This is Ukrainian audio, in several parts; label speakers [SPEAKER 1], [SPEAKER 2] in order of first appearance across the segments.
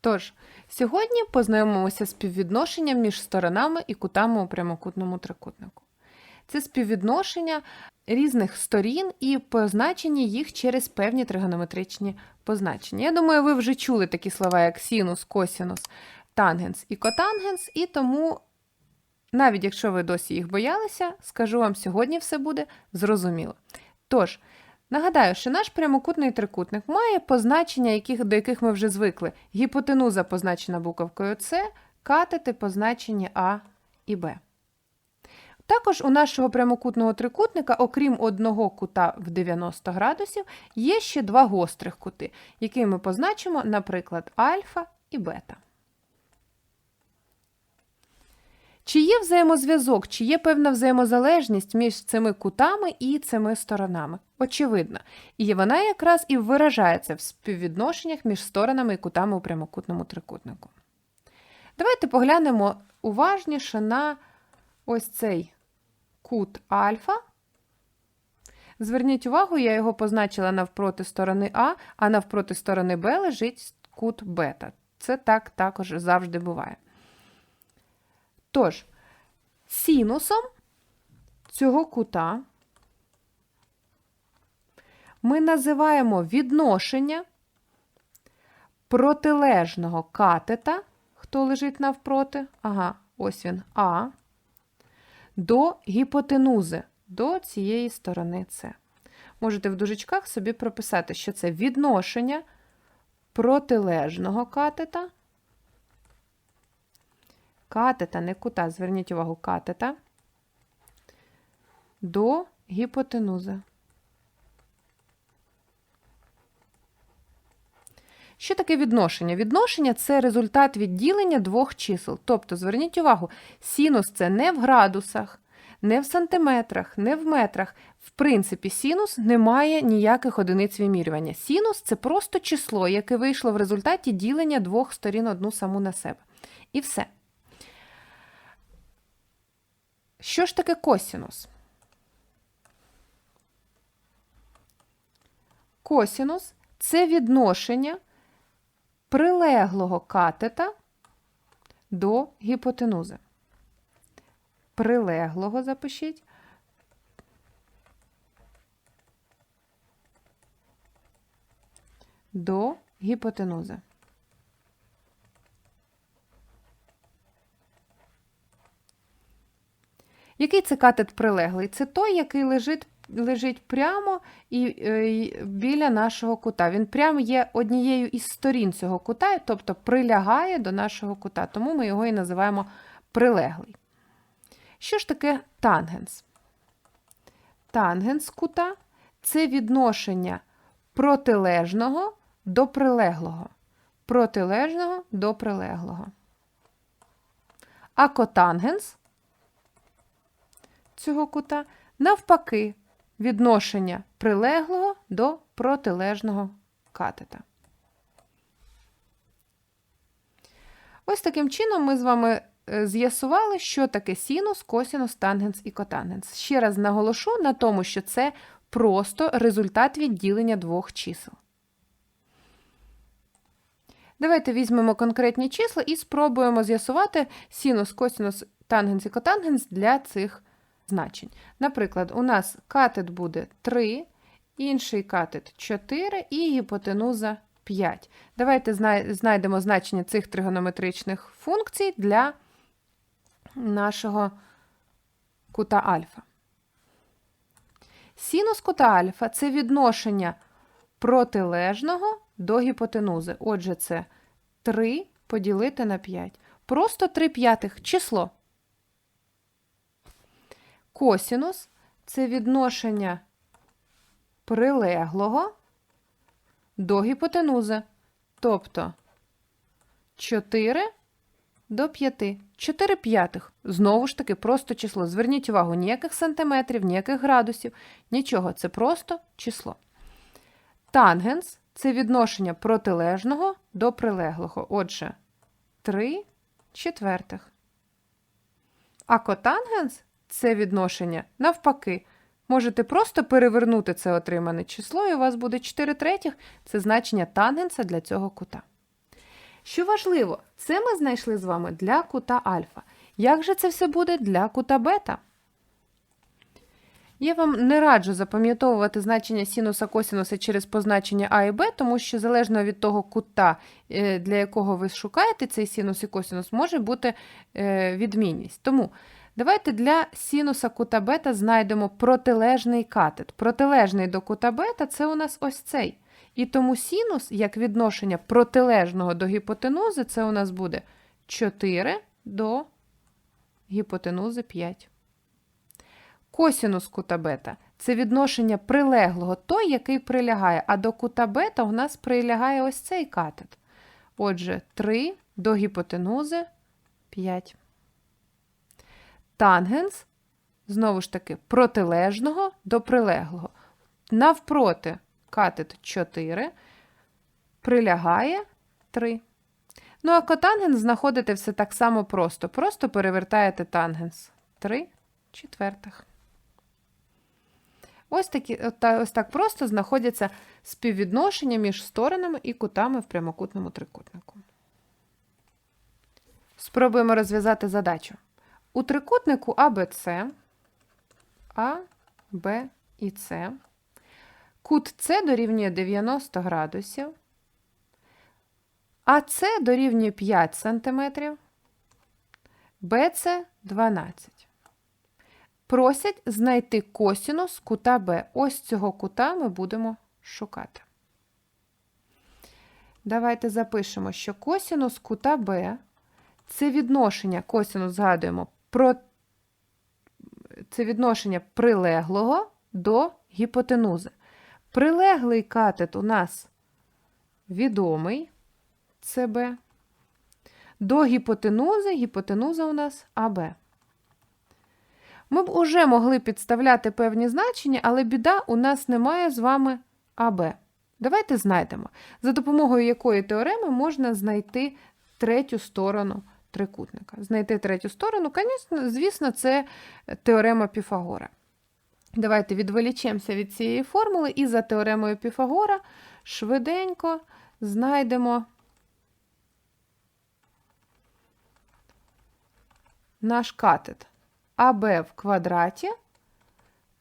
[SPEAKER 1] Тож, сьогодні познайомимося з співвідношенням між сторонами і кутами у прямокутному трикутнику. Це співвідношення різних сторін і позначення їх через певні тригонометричні позначення. Я думаю, ви вже чули такі слова, як синус, косінус, тангенс і котангенс, і тому, навіть якщо ви досі їх боялися, скажу вам, сьогодні все буде зрозуміло. Тож, Нагадаю, що наш прямокутний трикутник має позначення, яких, до яких ми вже звикли. Гіпотенуза позначена буковкою С, катети позначені А і Б. Також у нашого прямокутного трикутника, окрім одного кута в 90 градусів, є ще два гострих кути, які ми позначимо, наприклад, альфа і бета. Чи є взаємозв'язок, чи є певна взаємозалежність між цими кутами і цими сторонами? Очевидно. І вона якраз і виражається в співвідношеннях між сторонами і кутами у прямокутному трикутнику. Давайте поглянемо уважніше на ось цей кут альфа. Зверніть увагу, я його позначила навпроти сторони А, а навпроти сторони Б лежить кут бета. Це так також завжди буває. Тож, синусом цього кута. Ми називаємо відношення протилежного катета, хто лежить навпроти, ага, ось він А, до гіпотенузи, до цієї сторони С. Можете в дужечках собі прописати, що це відношення протилежного катета катета, не кута, зверніть увагу, катета до гіпотенузи. Що таке відношення? Відношення це результат відділення двох чисел. Тобто, зверніть увагу, синус це не в градусах, не в сантиметрах, не в метрах. В принципі, синус не має ніяких одиниць вимірювання. Синус це просто число, яке вийшло в результаті ділення двох сторін одну саму на себе. І все. Що ж таке косінус? Косінус це відношення прилеглого катета до гіпотенузи. Прилеглого запишіть. До гіпотенузи. Який це катет прилеглий? Це той, який лежить лежить прямо і, е, біля нашого кута. Він прямо є однією із сторін цього кута, тобто прилягає до нашого кута, тому ми його і називаємо прилеглий. Що ж таке тангенс? Тангенс кута це відношення протилежного до прилеглого. Протилежного до прилеглого. А котангенс цього кута, навпаки, відношення прилеглого до протилежного катета. Ось таким чином ми з вами е, з'ясували, що таке синус, косінус, тангенс і котангенс. Ще раз наголошу на тому, що це просто результат відділення двох чисел. Давайте візьмемо конкретні числа і спробуємо з'ясувати синус, косінус, тангенс і котангенс для цих значень. Наприклад, у нас катет буде 3, інший катет 4 і гіпотенуза 5. Давайте знайдемо значення цих тригонометричних функцій для нашого кута альфа. Синус кута альфа це відношення протилежного до гіпотенузи. Отже, це 3 поділити на 5. Просто 3 п'ятих число. Косінус це відношення прилеглого до гіпотенузи. Тобто 4 до 5. 4 п'ятих. Знову ж таки, просто число. Зверніть увагу, ніяких сантиметрів, ніяких градусів, нічого. Це просто число. Тангенс це відношення протилежного до прилеглого. Отже, 3 четвертих. А котангенс це відношення навпаки. Можете просто перевернути це отримане число, і у вас буде 4 третіх це значення тангенса для цього кута. Що важливо, це ми знайшли з вами для кута альфа. Як же це все буде для кута бета? Я вам не раджу запам'ятовувати значення синуса косінуса через позначення А і Б, тому що залежно від того кута, е, для якого ви шукаєте цей синус і косінус, може бути е, відмінність. Тому давайте для синуса кута бета знайдемо протилежний катет. Протилежний до кута бета це у нас ось цей. І тому синус, як відношення протилежного до гіпотенузи, це у нас буде 4 до гіпотенузи 5. Косінус кута бета це відношення прилеглого, той, який прилягає, а до кута бета у нас прилягає ось цей катет. Отже, 3 до гіпотенузи 5. Тангенс, знову ж таки, протилежного до прилеглого. Навпроти катет 4, прилягає 3. Ну, а котангенс знаходите все так само просто. Просто перевертаєте тангенс. 3 четвертих. Ось, такі, ось так просто знаходяться співвідношення між сторонами і кутами в прямокутному трикутнику. Спробуємо розв'язати задачу. У трикутнику АБЦ, А, Б і С, кут С дорівнює 90 градусів, АС дорівнює 5 см, БЦ 12 Просять знайти косінус кута Б. Ось цього кута ми будемо шукати. Давайте запишемо, що косінус кута Б це відношення, косінус згадуємо, про це відношення прилеглого до гіпотенузи. Прилеглий катет у нас відомий СБ. До гіпотенузи, гіпотенуза у нас АБ. Ми б уже могли підставляти певні значення, але біда у нас немає з вами АБ. Давайте знайдемо, за допомогою якої теореми можна знайти третю сторону трикутника. Знайти третю сторону, звісно, це теорема Піфагора. Давайте відволічемося від цієї формули і за теоремою Піфагора швиденько знайдемо наш катет. АБ в квадраті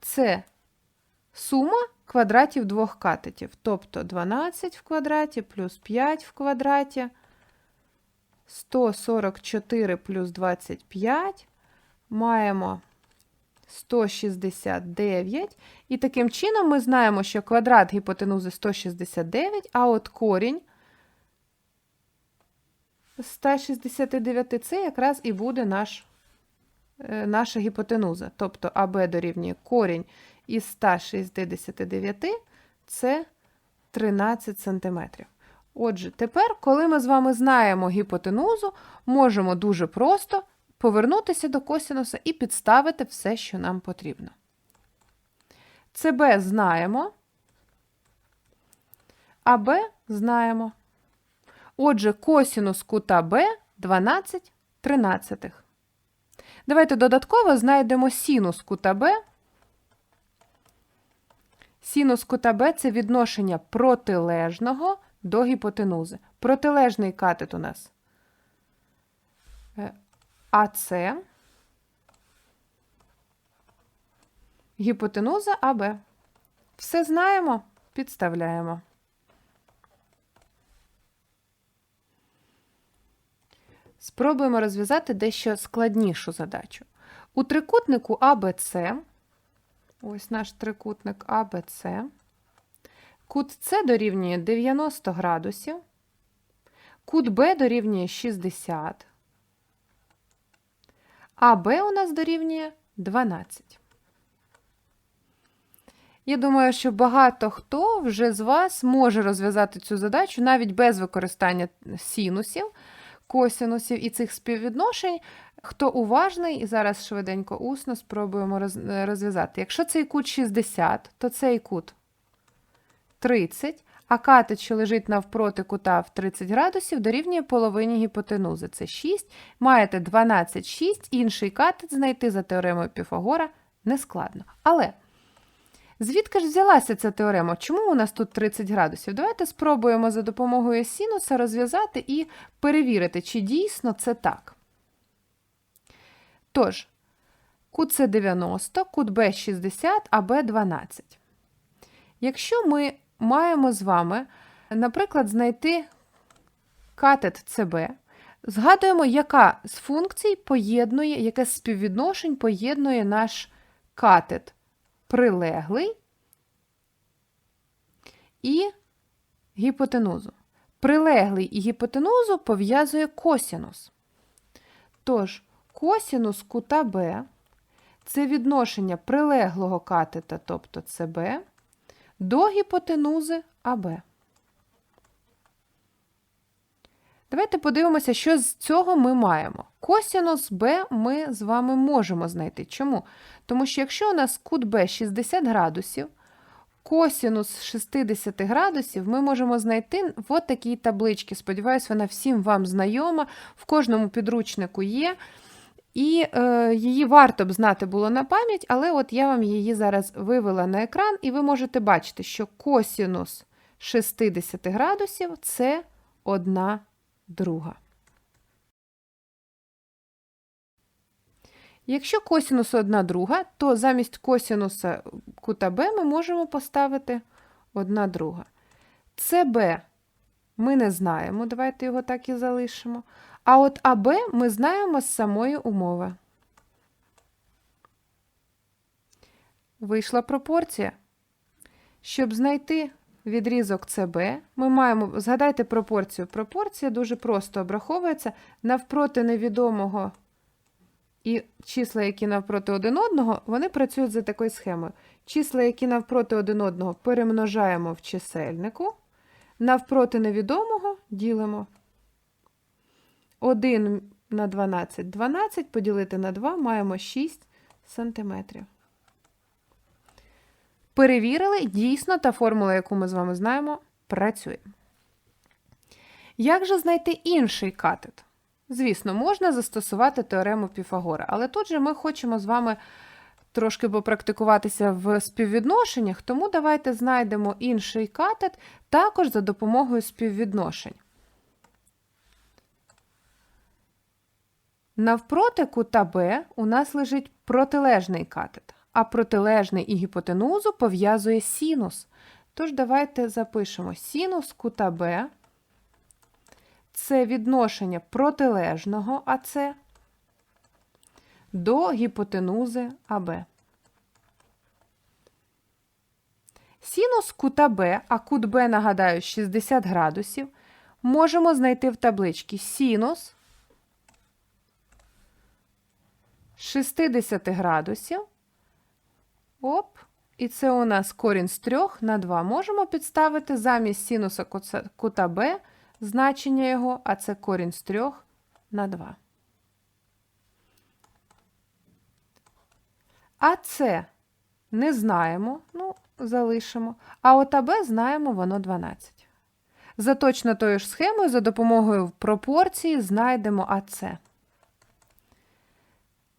[SPEAKER 1] це сума квадратів двох катетів. Тобто 12 в квадраті плюс 5 в квадраті, 144 плюс 25. Маємо 169. І таким чином ми знаємо, що квадрат гіпотенузи 169, а от корінь 169 це якраз і буде наш Е, наша гіпотенуза. Тобто АБ дорівнює корінь із 169 це 13 см. Отже, тепер, коли ми з вами знаємо гіпотенузу, можемо дуже просто повернутися до косінуса і підставити все, що нам потрібно. ЦБ знаємо, АБ знаємо. Отже, косінус кута Б 12 тринадцятих. Давайте додатково знайдемо синус кута Б. Синус кута Б це відношення протилежного до гіпотенузи. Протилежний катет у нас е, АС, гіпотенуза АБ. Все знаємо, підставляємо. Спробуємо розв'язати дещо складнішу задачу. У трикутнику АБЦ, ось наш трикутник АБЦ, кут С дорівнює 90 градусів, кут Б дорівнює 60, а Б у нас дорівнює 12. Я думаю, що багато хто вже з вас може розв'язати цю задачу навіть без використання синусів косінусів і цих співвідношень. Хто уважний, і зараз швиденько усно спробуємо розв'язати. Якщо цей кут 60, то цей кут 30, а катет, що лежить навпроти кута в 30 градусів, дорівнює половині гіпотенузи. Це 6. Маєте 12, 6, інший катет знайти за теоремою Піфагора нескладно. Але Звідки ж взялася ця теорема? Чому у нас тут 30 градусів? Давайте спробуємо за допомогою синуса розв'язати і перевірити, чи дійсно це так. Тож, кут С 90, кут Б 60, а Б 12. Якщо ми маємо з вами, наприклад, знайти катет ЦБ, згадуємо, яка з функцій поєднує, яке з співвідношень поєднує наш катет прилеглий і гіпотенузу. Прилеглий і гіпотенузу пов'язує косінус. Тож, косінус кута Б це відношення прилеглого катета, тобто ЦБ, до гіпотенузи АБ. Давайте подивимося, що з цього ми маємо. Косінус Б ми з вами можемо знайти. Чому? Тому що якщо у нас кут Б 60 градусів, косінус 60 градусів ми можемо знайти в такій табличці. Сподіваюсь, вона всім вам знайома, в кожному підручнику є. І е, її варто б знати було на пам'ять, але от я вам її зараз вивела на екран, і ви можете бачити, що косінус 60 градусів це одна друга. Якщо косінус 1 друга, то замість косінуса кута Б ми можемо поставити 1 друга. СБ ми не знаємо, давайте його так і залишимо. А от АБ ми знаємо з самої умови. Вийшла пропорція. Щоб знайти відрізок СБ, ми маємо, згадайте пропорцію. Пропорція дуже просто обраховується навпроти невідомого і числа, які навпроти один одного, вони працюють за такою схемою. Числа, які навпроти один одного, перемножаємо в чисельнику, навпроти невідомого ділимо. 1 на 12 12 поділити на 2 маємо 6 сантиметрів. Перевірили, дійсно, та формула, яку ми з вами знаємо, працює. Як же знайти інший катет? Звісно, можна застосувати теорему Піфагора, але тут же ми хочемо з вами трошки попрактикуватися в співвідношеннях, тому давайте знайдемо інший катет також за допомогою співвідношень. Навпроти кута Б у нас лежить протилежний катет, а протилежний і гіпотенузу пов'язує синус. Тож давайте запишемо синус кута Б це відношення протилежного АЦ до гіпотенузи АБ. Синус кута Б, а кут Б, нагадаю, 60 градусів, можемо знайти в табличці синус 60 градусів. Оп, і це у нас корінь з 3 на 2. Можемо підставити замість синуса кута Б значення його, а це корінь з 3 на 2. А це не знаємо, ну, залишимо. А от АБ знаємо, воно 12. За точно тою ж схемою, за допомогою пропорції, знайдемо АЦ.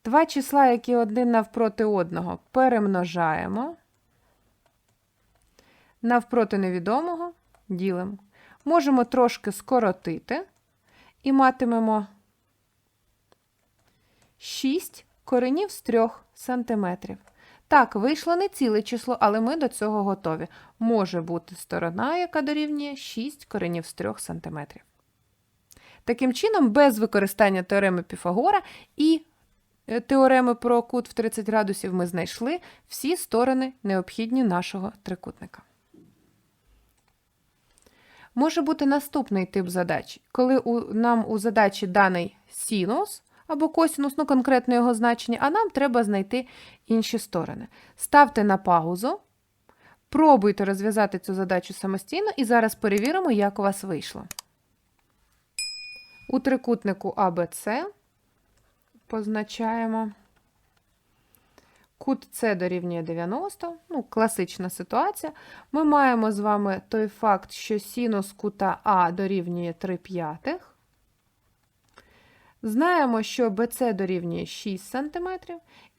[SPEAKER 1] Два числа, які один навпроти одного, перемножаємо. Навпроти невідомого ділимо можемо трошки скоротити і матимемо 6 коренів з 3 см. Так, вийшло не ціле число, але ми до цього готові. Може бути сторона, яка дорівнює 6 коренів з 3 см. Таким чином, без використання теореми Піфагора і теореми про кут в 30 градусів ми знайшли всі сторони необхідні нашого трикутника. Може бути наступний тип задач, коли у, нам у задачі даний синус або косинус, ну конкретно його значення, а нам треба знайти інші сторони. Ставте на паузу, пробуйте розв'язати цю задачу самостійно і зараз перевіримо, як у вас вийшло. У трикутнику АБЦ позначаємо. Кут С дорівнює 90, ну, класична ситуація. Ми маємо з вами той факт, що синус кута А дорівнює 3 п'ятих. Знаємо, що BC дорівнює 6 см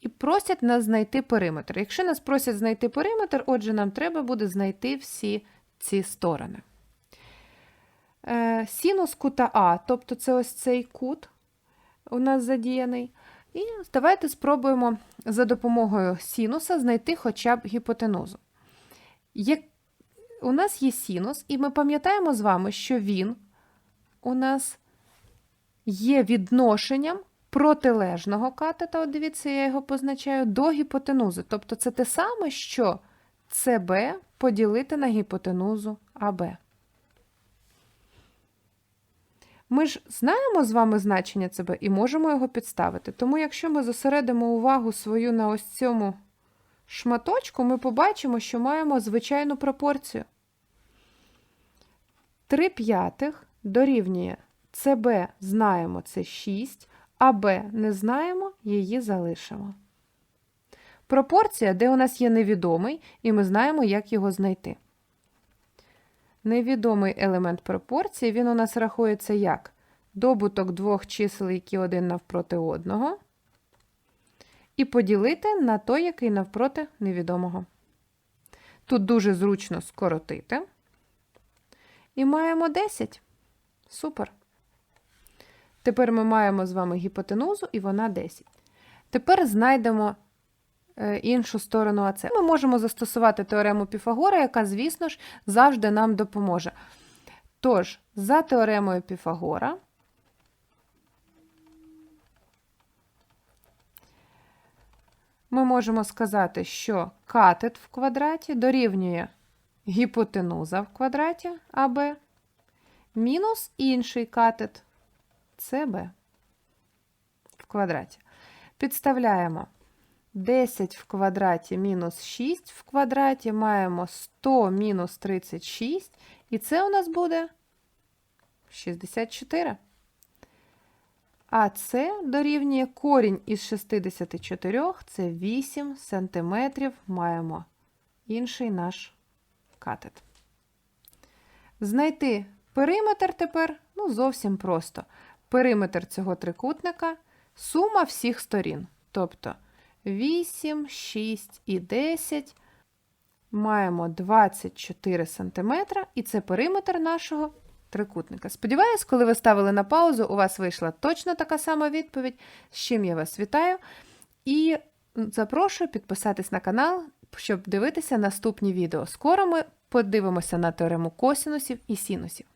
[SPEAKER 1] і просять нас знайти периметр. Якщо нас просять знайти периметр, отже, нам треба буде знайти всі ці сторони. Е, Синус кута А, тобто це ось цей кут у нас задіяний. І давайте спробуємо за допомогою синуса знайти хоча б гіпотенузу. Як... У нас є синус, і ми пам'ятаємо з вами, що він у нас є відношенням протилежного катета, от дивіться, я його позначаю, до гіпотенузи. Тобто це те саме, що СБ поділити на гіпотенузу АБ. Ми ж знаємо з вами значення ЦБ і можемо його підставити. Тому, якщо ми зосередимо увагу свою на ось цьому шматочку, ми побачимо, що маємо звичайну пропорцію. 3 п'ятих дорівнює ЦБ знаємо це 6, а Б не знаємо, її залишимо. Пропорція, де у нас є невідомий, і ми знаємо, як його знайти. Невідомий елемент пропорції, він у нас рахується як добуток двох чисел, які один навпроти одного, і поділити на той, який навпроти невідомого. Тут дуже зручно скоротити. І маємо 10. Супер. Тепер ми маємо з вами гіпотенузу, і вона 10. Тепер знайдемо іншу сторону АЦ. Ми можемо застосувати теорему Піфагора, яка, звісно ж, завжди нам допоможе. Тож, за теоремою Піфагора, ми можемо сказати, що катет в квадраті дорівнює гіпотенуза в квадраті АБ мінус інший катет СБ в квадраті. Підставляємо 10 в квадраті мінус 6 в квадраті, маємо 100 мінус 36, і це у нас буде 64. А це дорівнює корінь із 64, це 8 сантиметрів, маємо інший наш катет. Знайти периметр тепер ну, зовсім просто. Периметр цього трикутника сума всіх сторін. Тобто 8, 6 і 10 маємо 24 см, і це периметр нашого трикутника. Сподіваюсь, коли ви ставили на паузу, у вас вийшла точно така сама відповідь, з чим я вас вітаю. І запрошую підписатись на канал, щоб дивитися наступні відео. Скоро ми подивимося на теорему косінусів і синусів.